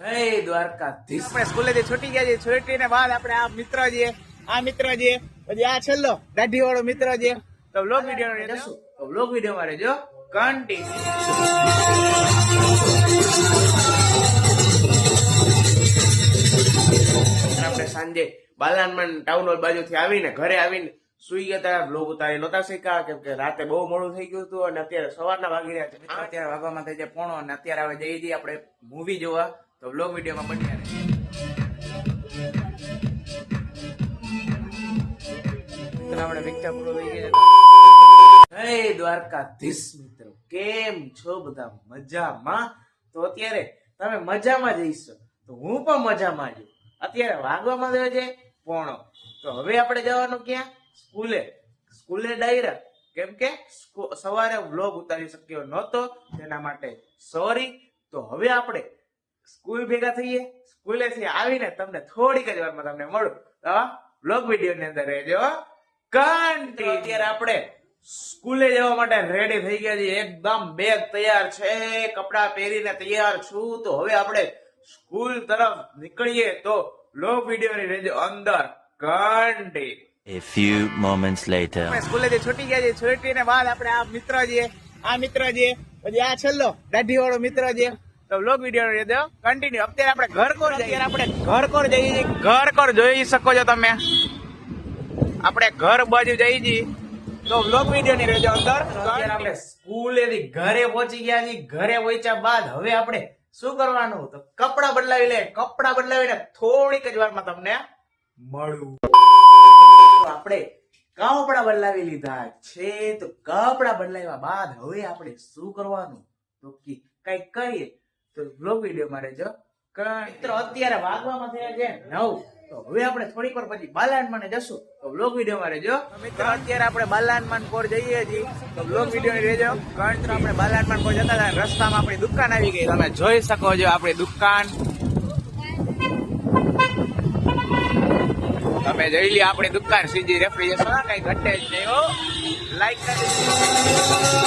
જય દ્વારકાધીશ. આપણે સ્કૂલેથી છૂટી ગયા છીએ છૂટીને બાદ આપણે આ મિત્ર છીએ આ મિત્ર છીએ પછી આ છેલ્લો દાઢી વાળો મિત્ર છે તો વ્લોગ વીડિયો રહેશું તો વ્લોગ વીડિયો આપણે સાંજે બાલાનમન ટાઉન હોલ બાજુથી આવીને, ઘરે આવીને સુઈ ગયા હતા? બ્લોગ ઉતારી નહોતા શીખ્યા. કેમ કે રાતે બહુ મોડું થઈ ગયું હતું અને અત્યારે સવારના વાગી રહ્યા છે. અત્યારે વાગવામાં થઈ જાય પોણો અને અત્યારે હવે જઈએ આપણે મૂવી જોવા. તો બ્લોગ વિડીયોમાં બન્યા રહે આપણે પૂરો થઈ ગયા જય દ્વારકાધીશ મિત્રો. કેમ છો બધા? મજામાં? તો અત્યારે તમે મજામાં જઈશો તો હું પણ મજામાં છું. અત્યારે વાગવામાં થયો છે પોણો. તો હવે આપણે જવાનું ક્યાં? સ્કૂલે સ્કૂલે ડાયરા. કેમ કે સવારે વ્લોગ ઉતારી શક્યો નહોતો, તેના માટે સોરી. તો હવે આપણે સ્કૂલ ભેગા થઈએ, સ્કૂલેથી આવીને તમને થોડીક જ વારમાં તમને મળું. તો વ્લોગ વીડિયો ની અંદર રહેજો. કન્ટી અત્યારે આપણે સ્કૂલે જવા માટે રેડી થઈ ગયા છીએ. એકદમ બેગ તૈયાર છે, કપડા પહેરીને તૈયાર છું. તો હવે આપણે સ્કૂલ તરફ નીકળીએ તો લો વીડિયો ની રહેજો અંદર. કન્ટી A few moments later. સ્કૂલે જે છૂટી ગયા છૂટી છૂટીને બાદ આપણે આ મિત્ર જે આ મિત્ર જે પછી આ છેલ્લો દાઢી વાળો મિત્ર છે તો વ્લોગ વીડિયો રહેજો. કન્ટિન્યુ અત્યારે આપણે ઘર કોર જઈએ? આપણે ઘર કોર જઈએ છીએ? ઘર કોર જોઈ શકો છો તમે? આપણે ઘર બાજુ જઈએ છીએ. તો વ્લોગ વીડિયો ની રહેજો અંદર. અત્યારે આપણે સ્કૂલેથી ઘરે પહોંચી ગયા છીએ. ઘરે પહોંચ્યા બાદ હવે આપણે શું કરવાનું? તો કપડા બદલાવી લે. કપડા બદલાવીને થોડીક જ વારમાં તમને મળું. આપણે કપડા બદલાવી લીધા છે, તો કપડા બદલાવ્યા બાદ હવે આપણે શું કરવાનું? તો કે કઈ કરીએ. તો બ્લોગ વીડિયો માં રહેજો મિત્રો, અત્યારે વાગવામાં થયા છે નવ. તો હવે આપણે થોડીક વાર પછી બાલાનમાને જશું. તો બ્લોગ વીડિયો માં રહેજો મિત્રો, અત્યારે આપણે બાલાનમાન પર જઈએ છીએ. તો બ્લોગ વીડિયો રહેજો. કારણ આપણે બાલાનમાન પર જતા હતા રસ્તામાં આપણી દુકાન આવી ગઈ. તમે જોઈ શકો છો આપણી દુકાન. તમે જોઈ લે આપણી દુકાન સીજી રેફ્રિજરેશન કઈ ઘટે જ નહીં હો. લાઈક કરી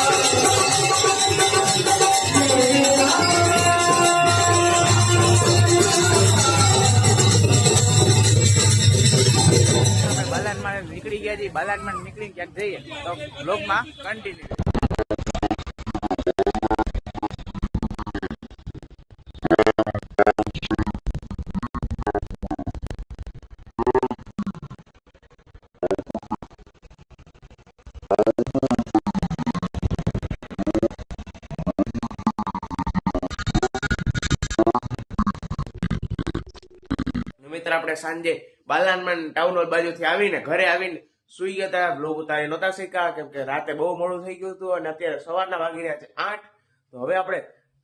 બાલાનમાં નીકળી ગયા છીએ બાલાનમાં નીકળી ક્યાંક જઈએ, તો બ્લોગમાં કન્ટિન્યુ મિત્ર આપણે સાંજે બાલાનમાં ટાઉન હોલ બાજુથી આવીને ઘરે આવીને સુઈ ગયા હતા બ્લોગ ઉતારી નહોતા શીખ્યા કેમ કે રાતે બહુ મોડું થઈ ગયું હતું અને અત્યારે સવારના વાગી રહ્યા છે આઠ. તો હવે આપણે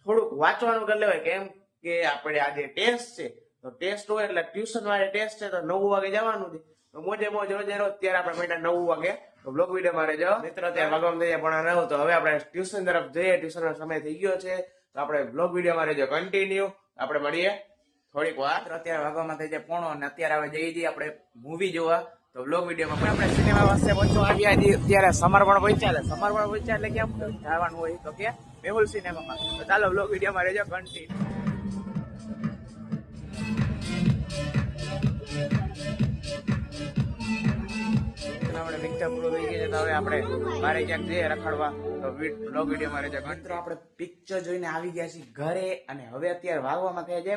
થોડુંક વાંચવાનું કરી લેવાય કેમ કે આપણે આજે ટેસ્ટ છે. તો ટેસ્ટ હોય એટલે ટ્યુશન વાળે ટેસ્ટ છે તો નવ વાગે જવાનું છે. તો મોજે મોજ રોજે રોજ ત્યારે આપણે મહિના નવ વાગે. તો બ્લોગ વીડિયો મારે જાઓ મિત્ર ત્યાં ભગવાન થઈ પણ નવ તો હવે આપણે ટ્યુશન તરફ જઈએ. ટ્યુશન નો સમય થઈ ગયો છે. તો આપણે બ્લોગ વીડિયો મારે જો કન્ટિન્યુ આપણે મળીએ. થોડીક વાર અત્યારે વાગવામાં થઈ જાય પોણો અને અત્યારે હવે જઈએ છીએ આપણે મૂવી જોવા. તો બ્લોગ વિડીયોમાં પણ આપણે સિનેમા પાસે પહોંચવા આવ્યા છીએ. અત્યારે સમર્પણ પહોંચ્યા એટલે સમર્પણ પહોંચ્યા એટલે કેમ? જવાનું હોય તો કે મેહુલ સિનેમામાં તો ચાલો બ્લોગ વિડીયોમાં રહેજો કન્ટિન્યુ આપણે પિક્ચર પૂરું થઈ ગયું છે તો હવે આપણે મારે ક્યાંક જઈએ રખડવા. તો બ્લોગ વિડીયોમાં રહેજો મિત્રો આપણે પિક્ચર જોઈને આવી ગયા છીએ ઘરે અને હવે અત્યારે વાગવામાં થયા છે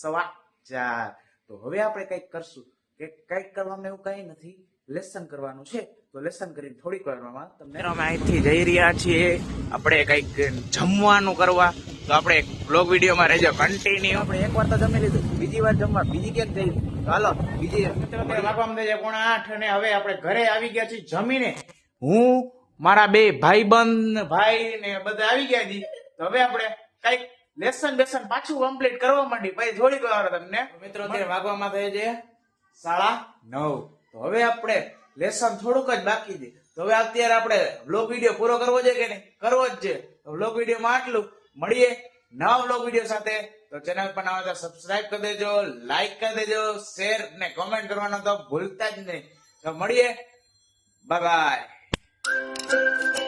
સવા ચાર તો હવે આપણે કંઈક કરશું કે કંઈક કરવામાં એવું કંઈ નથી. લેસન કરવાનું છે. તો લેસન કરીને થોડીક વારમાં તમને અમે અહીંથી જઈ રહ્યા છીએ. આપણે કંઈક જમવાનું કરવા. તો આપણે બ્લોગ વિડીયોમાં રહેજો. કન્ટિન્યુ આપણે એક વાર તો જમી લીધું. બીજી વાર જમવા. બીજી ક્યાંક જઈ? હાલો બીજી પોણા આઠ અને હવે આપણે ઘરે આવી ગયા છીએ જમીને. હું મારા બે ભાઈબંધ ભાઈ ને બધા આવી ગયા છીએ તો હવે આપણે કંઈક લેસન બેસન પાછું કમ્પ્લીટ કરવા માંડી. ભાઈ થોડીક વાર તમને. મિત્રો અત્યારે વાગવામાં થઈ છે સાડા નવ. તો હવે આપણે લેસન થોડુંક જ બાકી છે. તો હવે અત્યારે આપણે બ્લોગ વીડિયો પૂરો કરવો છે કે નહીં? કરવો જ છે. તો વિડીયોમાં આટલું. મળીએ નવા બ્લોગ વીડિયો સાથે. તો ચેનલ પર નવા તો સબસ્ક્રાઇબ કરી દેજો લાઈક કરી દેજો શેર ને કોમેન્ટ કરવાનો તો ભૂલતા જ નહીં. તો મળીએ. Bye bye